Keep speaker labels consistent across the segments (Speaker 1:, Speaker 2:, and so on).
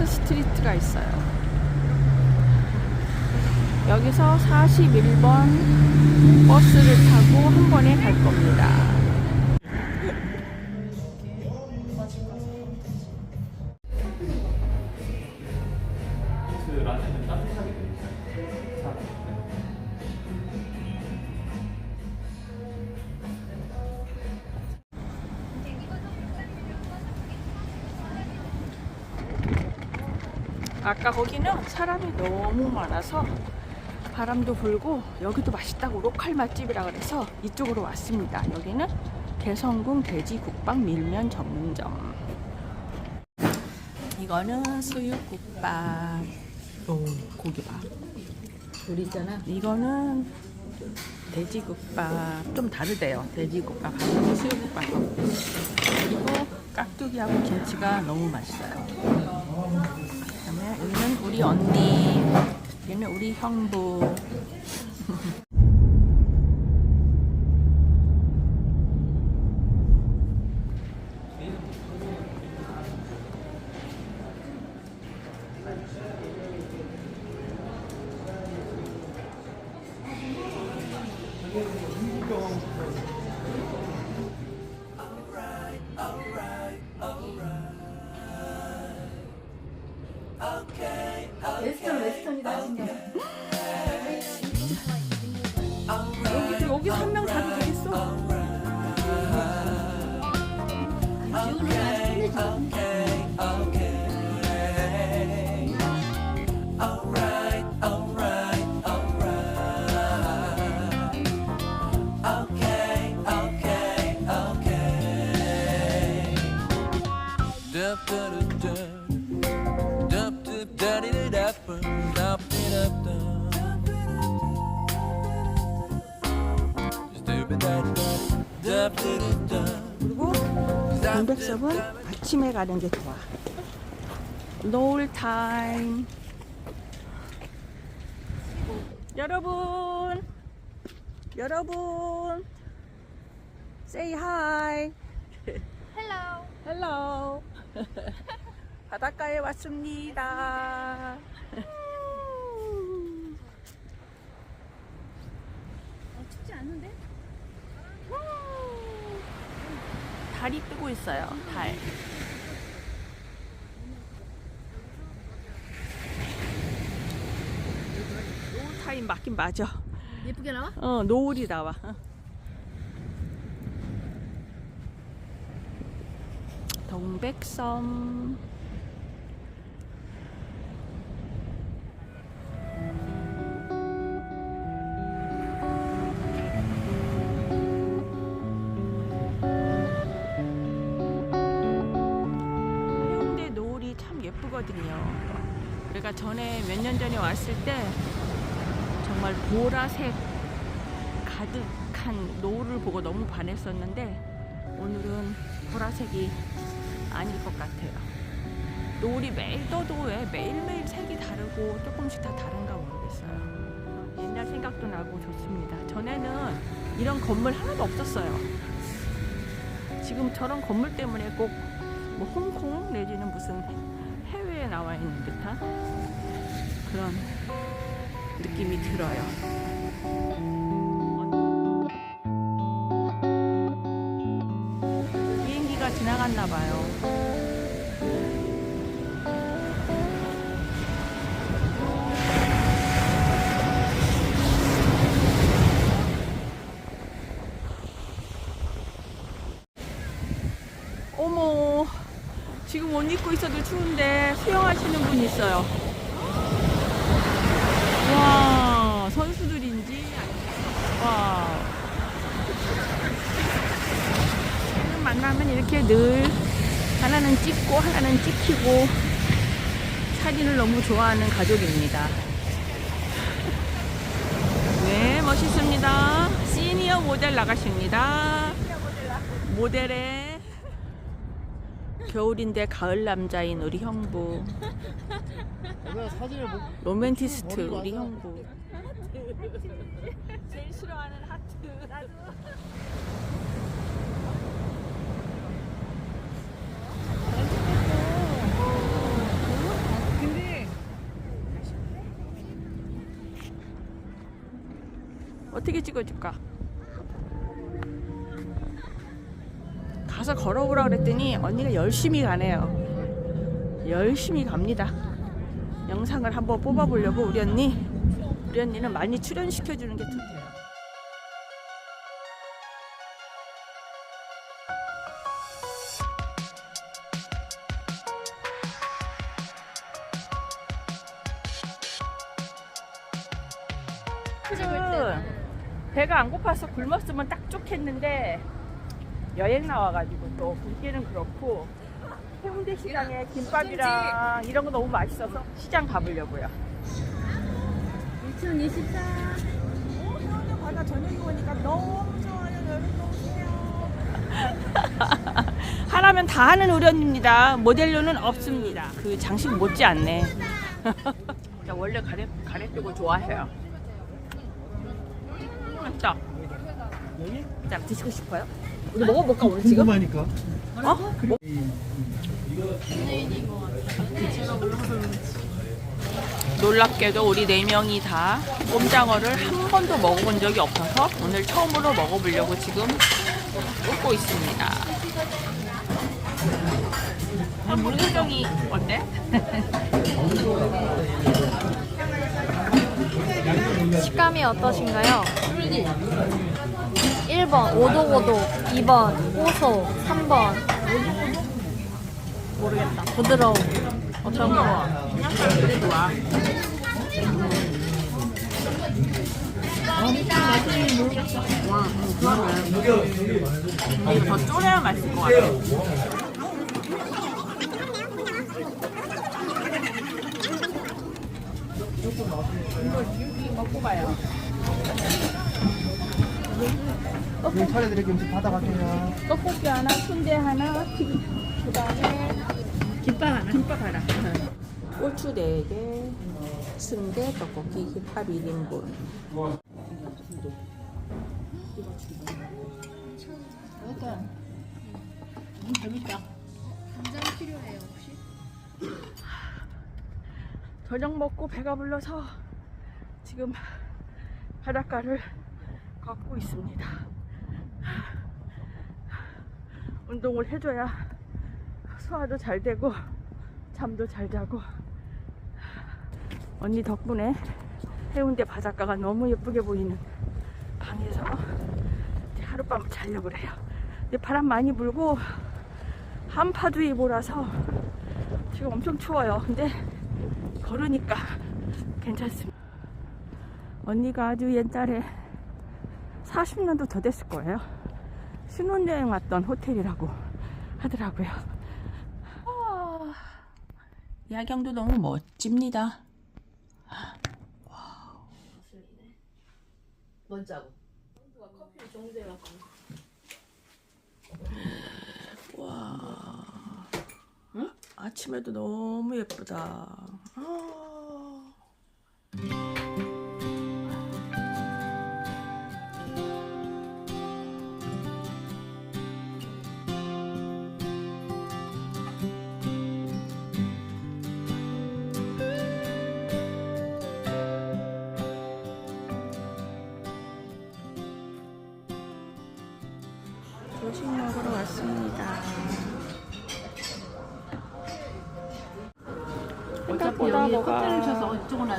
Speaker 1: 텍사스 스트리트가 있어요. 여기서 41번 버스를 타고 한 번에 갈 겁니다. 거기는 사람이 너무 많아서 바람도 불고 여기도 맛있다고 로컬 맛집이라 그래서 이쪽으로 왔습니다. 여기는 개성궁 돼지국밥 밀면 전문점. 이거는 수육국밥. 오 고기 봐.
Speaker 2: 우리 있잖아.
Speaker 1: 이거는 돼지국밥 좀 다르대요. 돼지국밥하고 수육국밥하고 그리고 깍두기하고 김치가 너무 맛있어요. 여기는 우리 언니, 얘는 우리 형부. 동백섬은 아침에 가는 게 좋아. 노을 타임. 여러분, 여러분, say hi.
Speaker 3: Hello.
Speaker 1: Hello. 바닷가에 왔습니다.
Speaker 3: 어, 춥지 않은데?
Speaker 1: 달이 뜨고 있어요. 달. 노을 타임 맞긴 맞아.
Speaker 3: 예쁘게 나와?
Speaker 1: 어, 노을이 나와. 어. 동백섬. 우리가 전에 몇 년 전에 왔을 때 정말 보라색 가득한 노을을 보고 너무 반했었는데 오늘은 보라색이 아닐 것 같아요. 노을이 매일 떠도 왜 매일매일 색이 다르고 조금씩 다 다른가 모르겠어요. 옛날 생각도 나고 좋습니다. 전에는 이런 건물 하나도 없었어요. 지금 저런 건물 때문에 꼭 뭐 홍콩 내지는 무슨 나와 있는 듯한 그런 느낌이 들어요. 비행기가 지나갔나 봐요. 있어요. 와, 선수들인지 와. 만나면 이렇게 늘 하나는 찍고 하나는 찍히고 사진을 너무 좋아하는 가족입니다. 네, 멋있습니다. 시니어 모델 나가십니다. 모델의 겨울인데 가을 남자인 우리 형부. 로맨티스트 우리 형부. 제일 싫어하는 하트. 어떻게 찍어줄까? 가서 걸어오라 그랬더니 언니가 열심히 가네요. 열심히 갑니다. 영상을 한번 뽑아보려고 우리 언니, 우리 언니는 많이 출연시켜주는 게 좋대요. 지금 배가 안 고파서 굶었으면 딱 좋겠는데 여행 나와가지고 또 굶기는 그렇고 해운대 시장에 김밥이랑 이런 거 너무 맛있어서 시장 가보려고요.
Speaker 3: 2024
Speaker 1: 바다 저녁에 오니까 너무 좋아요. 여러분 오세요. 하라면 다 하는 우련입니다. 모델료는 없습니다. 그 장식 못지 않네. 나 원래 가래 가래뜨고 좋아해요. 맛있다. 자 드시고 싶어요? 우리 먹어볼까 오늘 지금?
Speaker 4: 궁금하니까.
Speaker 1: 어? 뭐? 놀랍게도 우리 네 명이 다 꼼장어를 한 번도 먹어본 적이 없어서 오늘 처음으로 먹어보려고 지금 굽고 있습니다. 물 표정이 어때?
Speaker 3: 식감이 어떠신가요? 1번 오독오독 2번 고소 3번 모르겠다 부드러움 어떤 거?
Speaker 1: 이거 더 쪼려야 맛있을 것 같아. 이거 먹고 가요.
Speaker 4: 네, 차례드릴게요. 음식 받아가세요.
Speaker 1: 떡볶이 하나, 순대 하나, 그 다음에 김밥 하나. 김밥 하나. 고추 4개, 순대, 떡볶이, 김밥 1인분.
Speaker 3: 간장 필요해요 혹시?
Speaker 1: 저녁 먹고 배가 불러서 지금 바닷가를 걷고 있습니다. 운동을 해줘야 소화도 잘 되고 잠도 잘 자고 언니 덕분에 해운대 바닷가가 너무 예쁘게 보이는 방에서 하룻밤 자려고 그래요. 근데 바람 많이 불고 한파주의 보라서 지금 엄청 추워요. 근데 걸으니까 괜찮습니다. 언니가 아주 옛날에 40년도 더 됐을 거예요. 신혼여행 왔던 호텔이라고 하더라고요. 아, 야경도 너무 멋집니다.
Speaker 2: 먼저 하고.
Speaker 1: 와, 아침에도 너무 예쁘다. 아.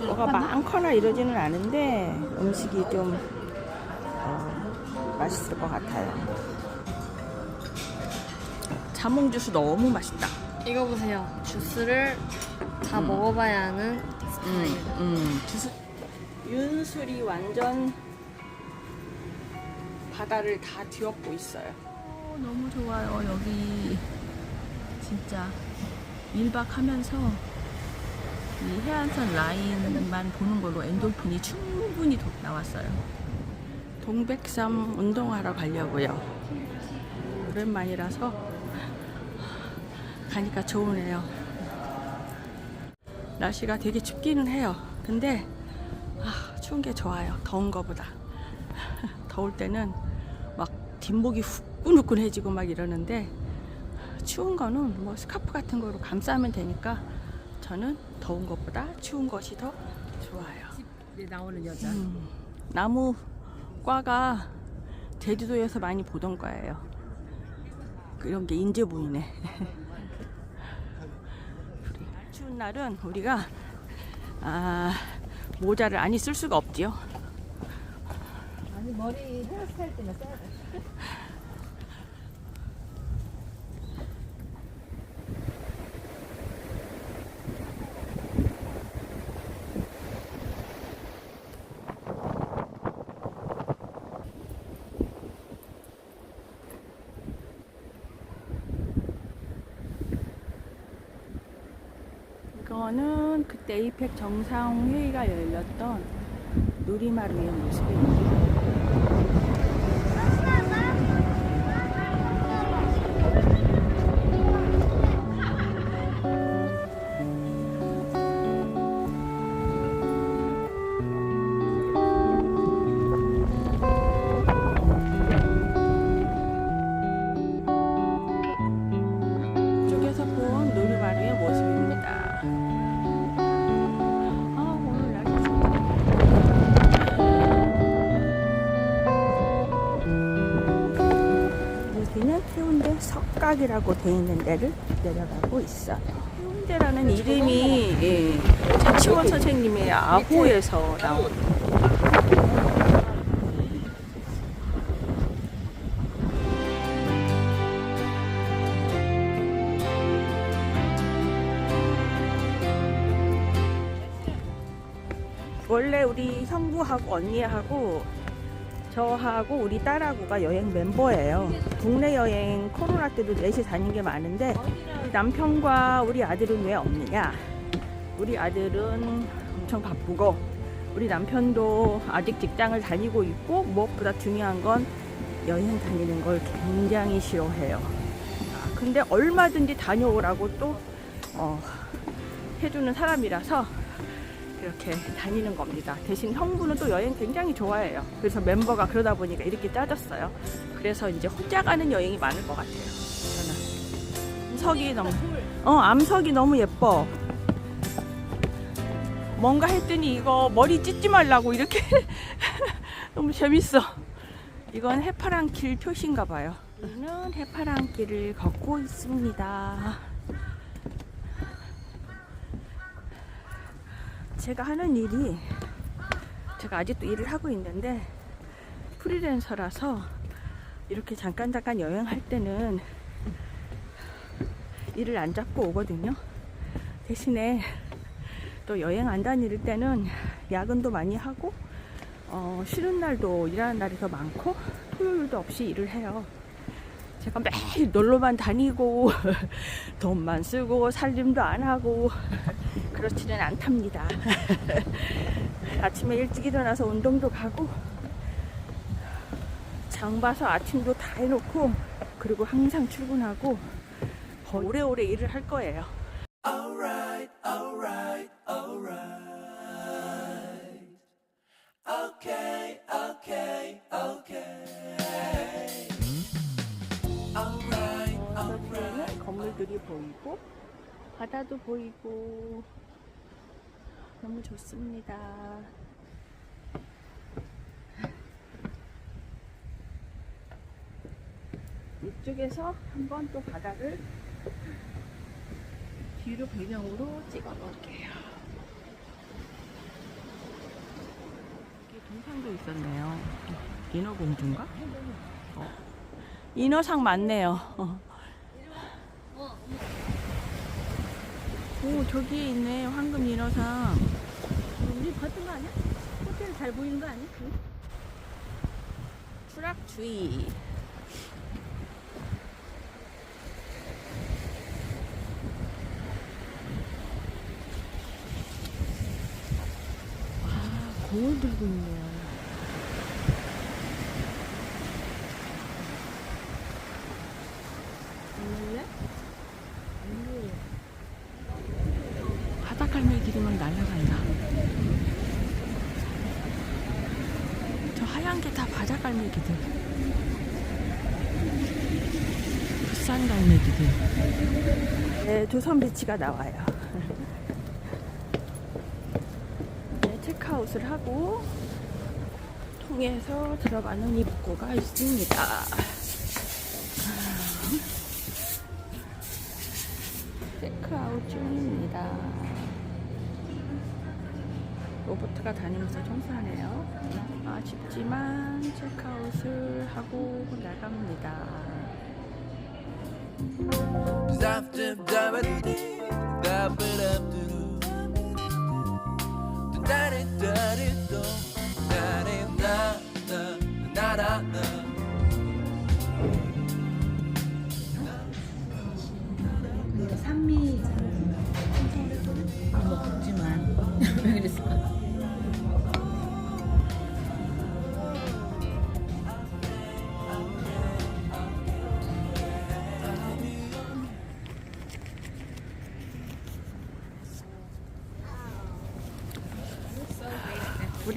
Speaker 1: 뭐가, 뭐가 많거나 이러지는 않은데 음식이 좀 어, 맛있을 것 같아요. 자몽 주스 너무 맛있다.
Speaker 3: 이거 보세요 주스를 다 먹어봐야 하는 스타일
Speaker 1: 음, 주스. 윤술이 완전 바다를 다 뒤엎고 있어요. 너무 좋아요 여기 진짜 1박 하면서 이 해안선 라인만 보는 걸로 엔돌핀이 충분히 도- 나왔어요. 동백섬 운동하러 가려고요. 오랜만이라서 가니까 좋으네요. 날씨가 되게 춥기는 해요. 근데 아, 추운 게 좋아요. 더운 거보다. 더울 때는 막 뒷목이 후끈후끈해지고 막 이러는데 추운 거는 뭐 스카프 같은 거로 감싸면 되니까 저는 더운 것보다 추운 것이 더 좋아요.
Speaker 2: 나오는 여자.
Speaker 1: 음, 나무 과가 제주도에서 많이 보던 과예요. 그런 게 인제 보이네. 추운 날은 우리가 아, 모자를 안 있을 수가 없지요.
Speaker 2: 아니 머리 헤어스타일 때문에 써야 돼.
Speaker 1: 이거는 그때 에이펙 정상회의가 열렸던 누리마루의 모습입니다. 석각이라고 돼 있는 데를 내려가고 있어요. 해운대라는 이름이 예, 차치원 선생님의 아호에서 나온 원래 우리 형부하고 언니하고 저하고 우리 딸하고가 여행 멤버예요. 국내 여행 코로나 때도 넷이 다닌 게 많은데 남편과 우리 아들은 왜 없느냐? 우리 아들은 엄청 바쁘고 우리 남편도 아직 직장을 다니고 있고 무엇보다 중요한 건 여행 다니는 걸 굉장히 싫어해요. 아, 근데 얼마든지 다녀오라고 또 어, 해주는 사람이라서 이렇게 다니는 겁니다. 대신 형부는 또 여행 굉장히 좋아해요. 그래서 멤버가 그러다 보니까 이렇게 짜졌어요. 그래서 이제 혼자 가는 여행이 많을 것 같아요. 저는. 암석이 너무, 어, 암석이 너무 예뻐. 뭔가 했더니 이거 머리 찢지 말라고 이렇게 너무 재밌어. 이건 해파랑길 표시인가 봐요. 우리는 해파랑길을 걷고 있습니다. 제가 하는 일이 제가 아직도 일을 하고 있는데 프리랜서라서 이렇게 잠깐 잠깐 여행할 때는 일을 안 잡고 오거든요. 대신에 또 여행 안 다닐 때는 야근도 많이 하고 어, 쉬는 날도 일하는 날이 더 많고 토요일도 없이 일을 해요. 제가 매일 놀러만 다니고 돈만 쓰고 살림도 안 하고 그렇지는 않답니다. 아침에 일찍 일어나서 운동도 가고 장 봐서 아침도 다 해놓고 그리고 항상 출근하고 거의 오래오래 일을 할 거예요.
Speaker 5: Alright, alright, alright. Okay, okay, okay. Alright,
Speaker 1: 건물들이 보이고 바다도 보이고 너무 좋습니다. 이쪽에서 한번 또 바다를 뒤로 배경으로 찍어 볼게요. 동상도 있었네요. 인어공주인가? 어. 인어상 맞네요. 어. 오 저기에 있네 황금 인어상.
Speaker 2: 우리 봤던 거 아니야? 호텔 잘 보이는 거 아니야? 응?
Speaker 1: 추락주의. 아 공을 들고 있네요.
Speaker 2: 몰래?
Speaker 1: 바닷갈매 기르면 날아간다. 저 하얀 게 다 바닷 갈매기들. 비싼 갈매기들. 네, 조선 비치가 나와요. 네, 체크아웃을 하고 통해서 들어가는 입구가 있습니다. 체크아웃 중입니다. 로보트가 다니면서 청소하네요. 아쉽지만 체크아웃을 하고 나갑니다.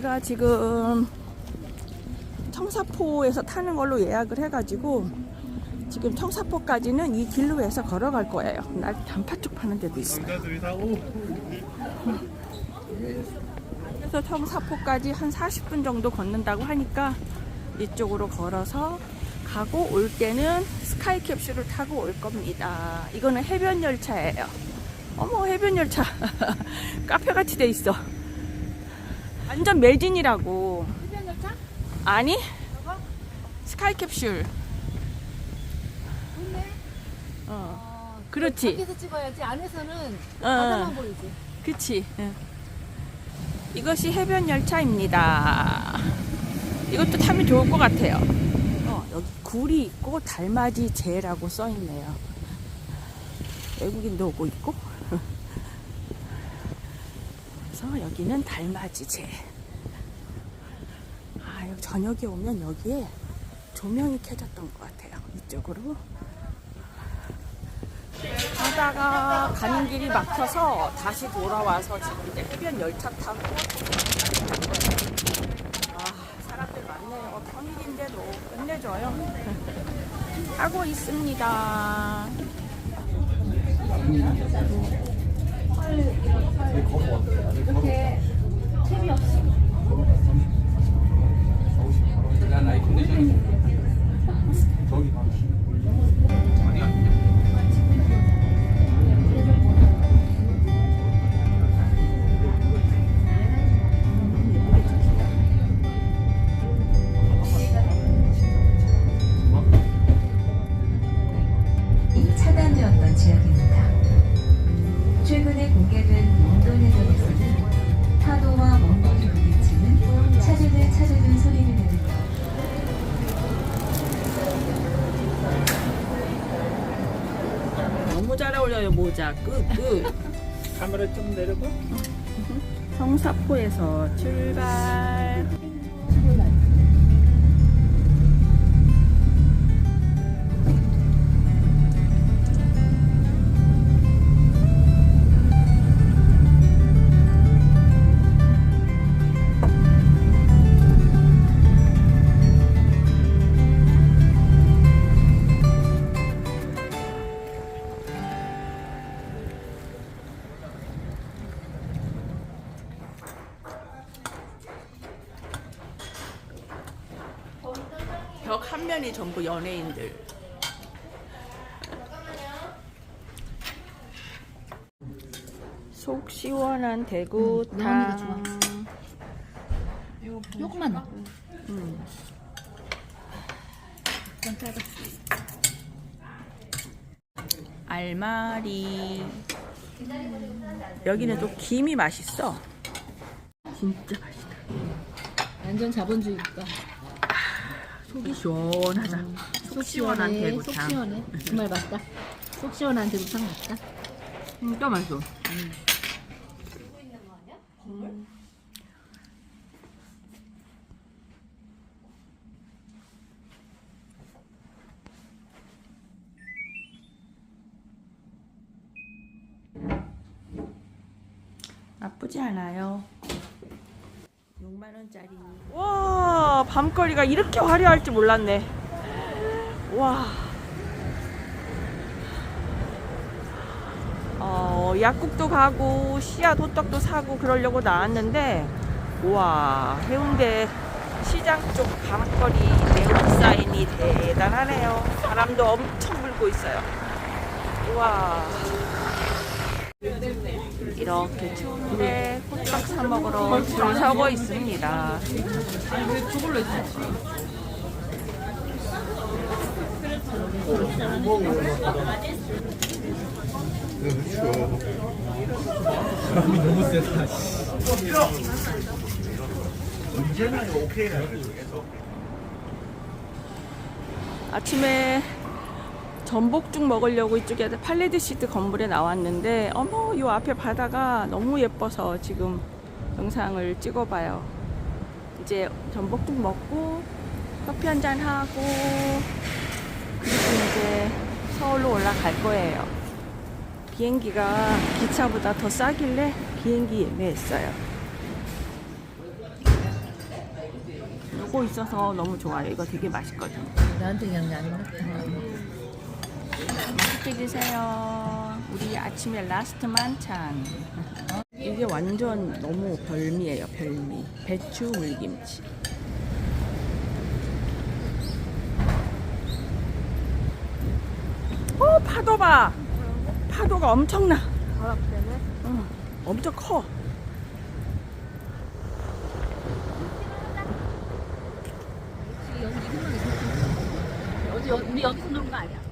Speaker 1: 우리가 지금 청사포에서 타는 걸로 예약을 해가지고 지금 청사포까지는 이 길로 해서 걸어갈 거예요. 날쪽 파는 데도 있어요. 그래서 청사포까지 한 40분 정도 걷는다고 하니까 이쪽으로 걸어서 가고 올 때는 스카이 캡슐을 타고 올 겁니다. 이거는 해변 열차예요. 어머 해변 열차 카페 같이 돼 있어. 완전 매진이라고.
Speaker 2: 흡연 열차?
Speaker 1: 아니? 스카이 캡슐.
Speaker 2: 좋네.
Speaker 1: 어. 그렇지.
Speaker 2: 밖에서 찍어야지 안에서는
Speaker 1: 어.
Speaker 2: 바다만 보이지.
Speaker 1: 그치. 응. 이것이 해변 열차입니다. 이것도 타면 좋을 것 같아요. 어, 여기 굴이 있고 달맞이 제라고 써 있네요. 외국인도 오고 있고. 그래서 여기는 달맞이 제. 아, 여기 저녁에 오면 여기에 조명이 켜졌던 것 같아요. 이쪽으로. 하다가 가는 길이 막혀서 다시 돌아와서 지금 이제 해변 열차 타고 아 사람들 많네요 평일인데도 끝내줘요 하고 있습니다
Speaker 6: 이
Speaker 1: 모자 끝끝.
Speaker 4: 카메라 좀 내려봐.
Speaker 1: 성사포에서 출발 연예인들 속 시원한 대구탕
Speaker 2: 명언이가 조금만 넣어.
Speaker 1: 음. 알마리 여기는 또 김이 맛있어 진짜 맛있다
Speaker 2: 완전 자본주의니까.
Speaker 1: 속이 시원하다. 속 시원한
Speaker 2: 속
Speaker 1: 대구탕
Speaker 2: 시원해. 정말 맛있다. 속 시원한 대구탕 맛있다.
Speaker 1: 진짜 맛있어. 나쁘지 않아요. 6만 원짜리. 와 밤거리가 이렇게 화려할 줄 몰랐네 와 어, 약국도 가고 씨앗 호떡도 사고 그러려고 나왔는데 와 해운대 시장 쪽 밤거리 네온 사인이 대단하네요. 바람도 엄청 불고 있어요. 우와. 이렇게 추운데 호떡 사 먹으러 줄 서고 있습니다. 아침에 전복죽 먹으려고 이쪽에 팔레드시드 건물에 나왔는데 어머 이 앞에 바다가 너무 예뻐서 지금 영상을 찍어봐요. 이제 전복죽 먹고 커피 한 잔 하고 그리고 이제 서울로 올라갈 거예요. 비행기가 기차보다 더 싸길래 비행기 예매했어요. 요거 있어서 너무 좋아요. 이거 되게 맛있거든요.
Speaker 2: 나한테 그냥 안 먹다.
Speaker 1: 맛있게 드세요. 우리 아침에 라스트 만찬. 이게 완전 너무 별미예요, 별미. 배추 물김치. 어, 파도 봐. 파도가 엄청나.
Speaker 2: 바람 때문에?
Speaker 1: 응, 엄청 커.
Speaker 2: 우리 여기서 노는 거 아니야?